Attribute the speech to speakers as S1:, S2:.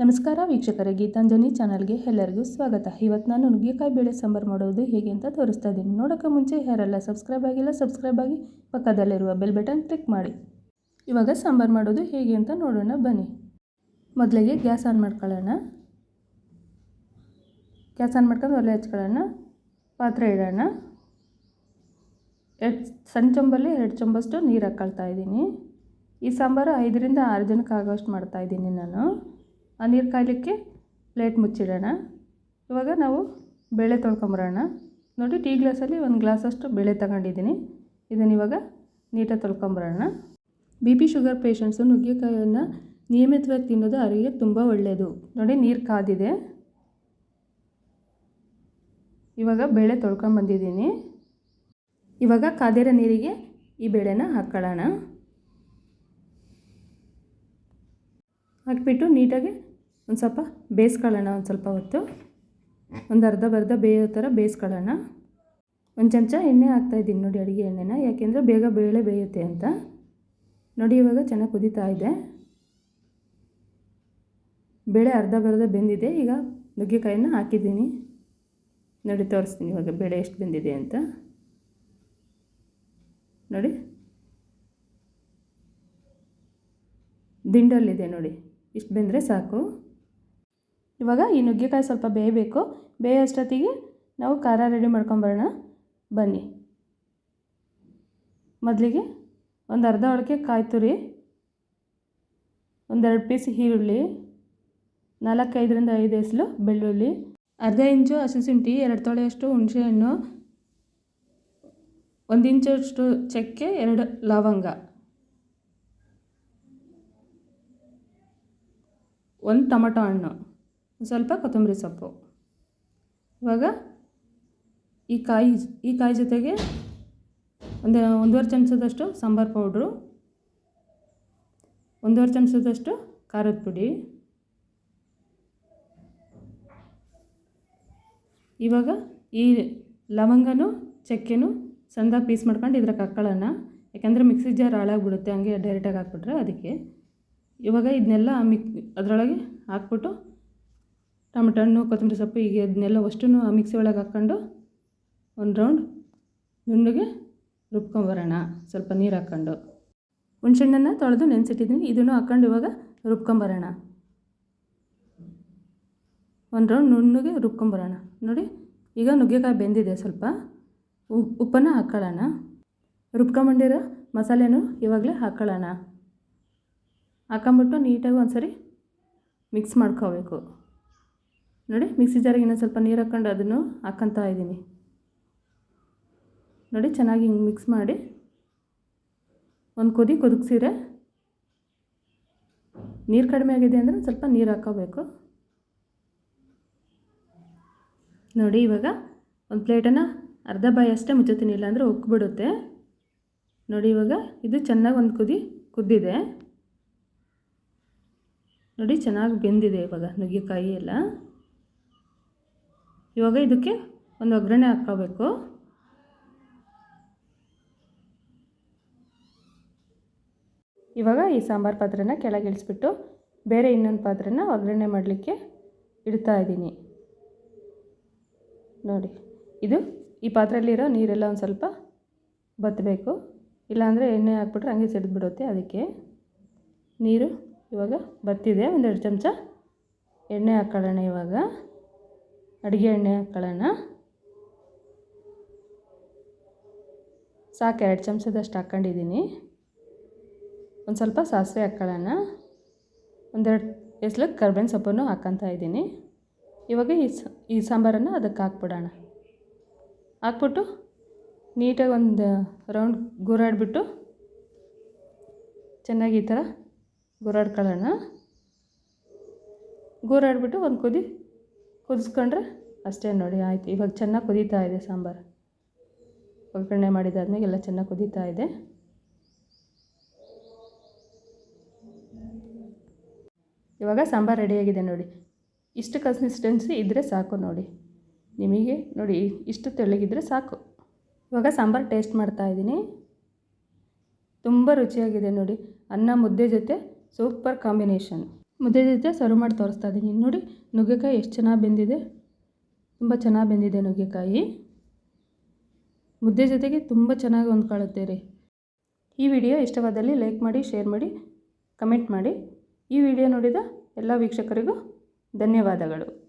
S1: ನಮಸ್ಕಾರ ವೀಕ್ಷಕರೇ, ಗೀತಾಂಜಲಿ ಚಾನಲ್ಗೆ ಎಲ್ಲರಿಗೂ ಸ್ವಾಗತ. ಇವತ್ತು ನಾನು ನುಗ್ಗೆಕಾಯಿ ಬೇಳೆ ಸಾಂಬಾರು ಮಾಡೋದು ಹೇಗೆ ಅಂತ ತೋರಿಸ್ತಾ ಇದ್ದೀನಿ. ನೋಡೋಕ್ಕೆ ಮುಂಚೆ ಯಾರೆಲ್ಲ ಸಬ್ಸ್ಕ್ರೈಬ್ ಆಗಿಲ್ಲ, ಸಬ್ಸ್ಕ್ರೈಬ್ ಆಗಿ ಪಕ್ಕದಲ್ಲಿರುವ ಬೆಲ್ ಬಟನ್ ಕ್ಲಿಕ್ ಮಾಡಿ. ಇವಾಗ ಸಾಂಬಾರು ಮಾಡೋದು ಹೇಗೆ ಅಂತ ನೋಡೋಣ, ಬನ್ನಿ. ಮೊದಲಿಗೆ ಗ್ಯಾಸ್ ಆನ್ ಮಾಡ್ಕೊಳ್ಳೋಣ. ಗ್ಯಾಸ್ ಆನ್ ಮಾಡ್ಕೊಂಡು ಒಲೆ ಹಚ್ಕೊಳ್ಳೋಣ. ಪಾತ್ರೆ ಇಡೋಣ. ಎರಡು ಸಣ್ಣ ಚೊಂಬಲ್ಲಿ ಎರಡು ಚೊಂಬಷ್ಟು ನೀರು ಹಾಕ್ಕೊಳ್ತಾ ಇದ್ದೀನಿ. ಈ ಸಾಂಬಾರು ಐದರಿಂದ ಆರು ಜನಕ್ಕೆ ಆಗೋಷ್ಟು ಮಾಡ್ತಾಯಿದ್ದೀನಿ ನಾನು. ಆ ನೀರು ಕಾಯಲಿಕ್ಕೆ ಪ್ಲೇಟ್ ಮುಚ್ಚಿಡೋಣ. ಇವಾಗ ನಾವು ಬೇಳೆ ತೊಳ್ಕೊಂಬರೋಣ. ನೋಡಿ, ಟೀ ಗ್ಲಾಸಲ್ಲಿ ಒಂದು ಗ್ಲಾಸಷ್ಟು ಬೇಳೆ ತಗೊಂಡಿದ್ದೀನಿ. ಇದನ್ನು ಇವಾಗ ನೀಟಾಗಿ ತೊಳ್ಕೊಂಬರೋಣ. ಬಿ ಪಿ ಶುಗರ್ ಪೇಷಂಟ್ಸು ನುಗ್ಗೆಕಾಯಿಯನ್ನು ನಿಯಮಿತವಾಗಿ ತಿನ್ನೋದು ಅವರಿಗೆ ತುಂಬ ಒಳ್ಳೆಯದು ನೋಡಿ, ನೀರು ಕಾದಿದೆ. ಇವಾಗ ಬೇಳೆ ತೊಳ್ಕೊಂಬಂದಿದ್ದೀನಿ. ಇವಾಗ ಕಾದಿರೋ ನೀರಿಗೆ ಈ ಬೇಳೆನ ಹಾಕ್ಕೊಳ್ಳೋಣ ಹಾಕ್ಬಿಟ್ಟು ನೀಟಾಗಿ ಒಂದು ಸ್ವಲ್ಪ ಬೇಯಿಸ್ಕೊಳ್ಳೋಣ ಒಂದು ಸ್ವಲ್ಪ ಹೊತ್ತು. ಒಂದು ಅರ್ಧ ಬರ್ಧ ಬೇಯೋ ಥರ ಬೇಯಿಸ್ಕೊಳ್ಳೋಣ. ಒಂದು ಚಮಚ ಎಣ್ಣೆ ಹಾಕ್ತಾಯಿದ್ದೀನಿ ನೋಡಿ ಅಡುಗೆ ಎಣ್ಣೆನ, ಯಾಕೆಂದರೆ ಬೇಗ ಬೇಳೆ ಬೇಯುತ್ತೆ ಅಂತ. ನೋಡಿ ಇವಾಗ ಚೆನ್ನಾಗಿ ಕುದೀತಾ ಇದೆ. ಬೇಳೆ ಅರ್ಧ ಬರ್ಧ ಬೆಂದಿದೆ, ಈಗ ನುಗ್ಗೆಕಾಯನ್ನು ಹಾಕಿದ್ದೀನಿ. ನೋಡಿ ತೋರಿಸ್ತೀನಿ ಇವಾಗ ಬೇಳೆ ಎಷ್ಟು ಬೆಂದಿದೆ ಅಂತ. ನೋಡಿ. ದಿಂಡಲ್ಲಿದೆ ನೋಡಿ, ಇಷ್ಟು ಬೆಂದರೆ ಸಾಕು. ಇವಾಗ ಈ ನುಗ್ಗೆಕಾಯಿ ಸ್ವಲ್ಪ ಬೇಯಬೇಕು. ಬೇಯೋಷ್ಟೊತ್ತಿಗೆ ನಾವು ಖಾರ ರೆಡಿ ಮಾಡ್ಕೊಂಬರೋಣ ಬನ್ನಿ. ಮೊದಲಿಗೆ ಒಂದು ಅರ್ಧ ಒಳಗೆ ಕಾಯಿ ತುರಿ ಒಂದೆರಡು ಪೀಸ್ ಈರುಳ್ಳಿ, ನಾಲ್ಕೈದರಿಂದ ಐದು ಎಸಲು ಬೆಳ್ಳುಳ್ಳಿ, ಅರ್ಧ ಇಂಚು ಹಸಿಶುಂಠಿ ಎರಡು ತೊಳೆಯಷ್ಟು ಹುಣಸೆಹಣ್ಣು, ಒಂದು ಇಂಚಷ್ಟು ಚಕ್ಕೆ, ಎರಡು ಲವಂಗ. ಒಂದು ಟೊಮಟೊ ಹಣ್ಣು. ಸ್ವಲ್ಪ ಕೊತ್ತಂಬರಿ ಸೊಪ್ಪು. ಇವಾಗ ಈ ಕಾಯಿ ಈ ಕಾಯಿ ಜೊತೆಗೆ ಒಂದು ಒಂದೂವರೆ ಚಮಚದಷ್ಟು ಸಾಂಬಾರು ಪೌಡ್ರು, ಒಂದೂವರೆ ಚಮಚದಷ್ಟು ಖಾರದ ಪುಡಿ. ಇವಾಗ ಈ ಲವಂಗನೂ, ಚಕ್ಕೆನೂ ಸಣ್ಣದಾಗಿ ಪೀಸ್ ಮಾಡ್ಕೊಂಡು ಇದ್ರಾಗ ಹಾಕ್ಕೊಳ್ಳೋಣ ಯಾಕೆಂದರೆ ಮಿಕ್ಸಿ ಜಾರ್ ಹಾಳಾಗ್ಬಿಡುತ್ತೆ, ಹಂಗೆ ಡೈರೆಕ್ಟಾಗಿ ಹಾಕ್ಬಿಟ್ರೆ ಅದಕ್ಕೆ. ಇವಾಗ ಇದನ್ನೆಲ್ಲ ಮಿಕ್, ಅದರೊಳಗೆ ಹಾಕ್ಬಿಟ್ಟು ಟೊಮೆಟೊ ಹಣ್ಣು, ಕೊತ್ತಂಬರಿ ಸೊಪ್ಪು ಈಗ ಅದನ್ನೆಲ್ಲ ಅಷ್ಟೂ ಮಿಕ್ಸಿ ಒಳಗೆ ಹಾಕ್ಕೊಂಡು ಒಂದು ರೌಂಡ್ ನುಣ್ಣಗೆ ರುಬ್ಕೊಂಬರೋಣ. ಸ್ವಲ್ಪ ನೀರು ಹಾಕ್ಕೊಂಡು. ಹುಣ್ಸೆಹಣ್ಣನ್ನು ತೊಳೆದು ನೆನೆಸಿಟ್ಟಿದ್ದೀನಿ. ಇದನ್ನು ಹಾಕ್ಕೊಂಡು ಇವಾಗ ರುಬ್ಕೊಂಬರೋಣ. ಒಂದು ರೌಂಡ್ ನುಣ್ಣಗೆ ರುಬ್ಕೊಂಬರೋಣ. ನೋಡಿ, ಈಗ ನುಗ್ಗೆಕಾಯಿ ಬೆಂದಿದೆ ಸ್ವಲ್ಪ. ಉಪ್ಪನ್ನು ಹಾಕ್ಕೊಳ್ಳೋಣ ರುಬ್ಕೊಂಬಂಡಿರೋ ಮಸಾಲೆನೂ ಇವಾಗಲೇ ಹಾಕ್ಕೊಳ್ಳೋಣ ಹಾಕೊಂಬಿಟ್ಟು ನೀಟಾಗಿ ಒಂದು ಸರಿ ಮಿಕ್ಸ್ ಮಾಡ್ಕೋಬೇಕು. ನೋಡಿ, ಮಿಕ್ಸಿ ಜಾರಿಗೆ ಇನ್ನೊಂದು ಸ್ವಲ್ಪ ನೀರು ಹಾಕ್ಕೊಂಡು ಅದನ್ನು ಹಾಕ್ಕೊತಾ ಇದ್ದೀನಿ. ನೋಡಿ, ಚೆನ್ನಾಗಿ ಹಿಂಗೆ ಮಿಕ್ಸ್ ಮಾಡಿ ಒಂದು ಕುದಿ ಕುದಿಸಿರೆ ನೀರು ಕಡಿಮೆ ಆಗಿದೆ ಅಂದರೆ ಸ್ವಲ್ಪ ನೀರು ಹಾಕೋಬೇಕು. ನೋಡಿ, ಇವಾಗ ಒಂದು ಪ್ಲೇಟನ್ನು ಅರ್ಧ ಬಾಯಿ ಅಷ್ಟೇ ಮುಚ್ಚುತ್ತೀನಿ, ಇಲ್ಲಾಂದರೆ ಉಕ್ಬಿಡುತ್ತೆ. ನೋಡಿ, ಇವಾಗ ಇದು ಚೆನ್ನಾಗಿ ಒಂದು ಕುದಿ ಕುದ್ದಿದೆ. ನೋಡಿ, ಚೆನ್ನಾಗಿ ಬೆಂದಿದೆ ಇವಾಗ ನುಗ್ಗೆಕಾಯಿ ಎಲ್ಲ. ಇವಾಗ ಇದಕ್ಕೆ ಒಂದು ಒಗ್ಗರಣೆ ಹಾಕ್ಕೋಬೇಕು ಇವಾಗ ಈ ಸಾಂಬಾರು ಪಾತ್ರೆನ ಕೆಳಗೆ ಇಳಿಸ್ಬಿಟ್ಟು ಬೇರೆ ಇನ್ನೊಂದು ಪಾತ್ರೆನ ಒಗ್ಗರಣೆ ಮಾಡಲಿಕ್ಕೆ ಇಡ್ತಾ ಇದ್ದೀನಿ. ನೋಡಿ, ಇದು ಈ ಪಾತ್ರೆಯಲ್ಲಿರೋ ನೀರೆಲ್ಲ ಒಂದು ಸ್ವಲ್ಪ ಬತ್ತಬೇಕು. ಇಲ್ಲಾಂದರೆ ಎಣ್ಣೆ ಹಾಕ್ಬಿಟ್ರೆ ಹಂಗೆ ಸಿಡಿದ್ಬಿಡುತ್ತೆ ಅದಕ್ಕೆ. ನೀರು ಇವಾಗ ಬತ್ತಿದೆ, ಒಂದೆರಡು ಚಮಚ ಎಣ್ಣೆ ಹಾಕ್ಕೊಳ್ಳೋಣ ಇವಾಗ. ಅಡುಗೆ ಎಣ್ಣೆ ಸಾಕು, ಎರಡು ಚಮಚದಷ್ಟು ಹಾಕ್ಕೊಂಡಿದ್ದೀನಿ. ಒಂದು ಸ್ವಲ್ಪ ಸಾಸಿವೆ ಹಾಕ್ಕೊಳ್ಳೋಣ. ಒಂದೆರಡು ಎಸ್ಲು ಕರ್ಬೇವಿನ ಸೊಪ್ಪನ್ನು ಹಾಕ್ಕೊತಾ ಇದ್ದೀನಿ. ಇವಾಗ ಈ ಈ ಸಾಂಬಾರನ್ನು ಅದಕ್ಕೆ ಹಾಕ್ಬಿಡೋಣ. ಹಾಕ್ಬಿಟ್ಟು ನೀಟಾಗಿ ಒಂದು ರೌಂಡ್ ಗುರಾಡ್ಬಿಟ್ಟು ಚೆನ್ನಾಗಿ ಈ ಥರ ಗುರಾಡ್ಕೊಳ್ಳೋಣ. ಗೂರಾಡ್ಬಿಟ್ಟು ಒಂದು ಕುದಿ, ಕುದಿಸ್ಕೊಂಡ್ರೆ ಅಷ್ಟೇ ನೋಡಿ, ಆಯಿತು. ಇವಾಗ ಚೆನ್ನಾಗಿ ಕುದೀತಾ ಇದೆ ಸಾಂಬಾರು. ಒಗ್ಗರಣೆ ಮಾಡಿದಾದ್ಮೇಲೆ ಎಲ್ಲ ಚೆನ್ನಾಗಿ ಕುದೀತಾ ಇದೆ. ಇವಾಗ ಸಾಂಬಾರು ರೆಡಿಯಾಗಿದೆ ನೋಡಿ. ಇಷ್ಟು ಕನ್ಸಿಸ್ಟೆನ್ಸಿ ಇದ್ದರೆ ಸಾಕು ನೋಡಿ. ನಿಮಗೆ ನೋಡಿ, ಇಷ್ಟು ತೆಳ್ಳಗಿದ್ರೆ ಸಾಕು. ಇವಾಗ ಸಾಂಬಾರು ಟೇಸ್ಟ್ ಮಾಡ್ತಾ ಇದ್ದೀನಿ. ತುಂಬ ರುಚಿಯಾಗಿದೆ ನೋಡಿ. ಅನ್ನ ಮುದ್ದೆ ಜೊತೆ ಸೂಪರ್ ಕಾಂಬಿನೇಷನ್ ಮುದ್ದೆ ಜೊತೆ ಸರ್ವ್ ಮಾಡಿ ತೋರಿಸ್ತಾ ಇದ್ದೀನಿ. ನೋಡಿ, ನುಗ್ಗೆಕಾಯಿ ಎಷ್ಟು ಚೆನ್ನಾಗಿ ಬೆಂದಿದೆ. ತುಂಬ ಚೆನ್ನಾಗಿ ಬೆಂದಿದೆ ನುಗ್ಗೆಕಾಯಿ. ಮುದ್ದೆ ಜೊತೆಗೆ ತುಂಬ ಚೆನ್ನಾಗಿ ಹೊಂದ್ಕೊಳ್ಳುತ್ತೆ ರೀ. ಈ ವಿಡಿಯೋ ಇಷ್ಟವಾದಲ್ಲಿ ಲೈಕ್ ಮಾಡಿ, ಶೇರ್ ಮಾಡಿ, ಕಮೆಂಟ್ ಮಾಡಿ. ಈ ವಿಡಿಯೋ ನೋಡಿದ ಎಲ್ಲ ವೀಕ್ಷಕರಿಗೂ ಧನ್ಯವಾದಗಳು.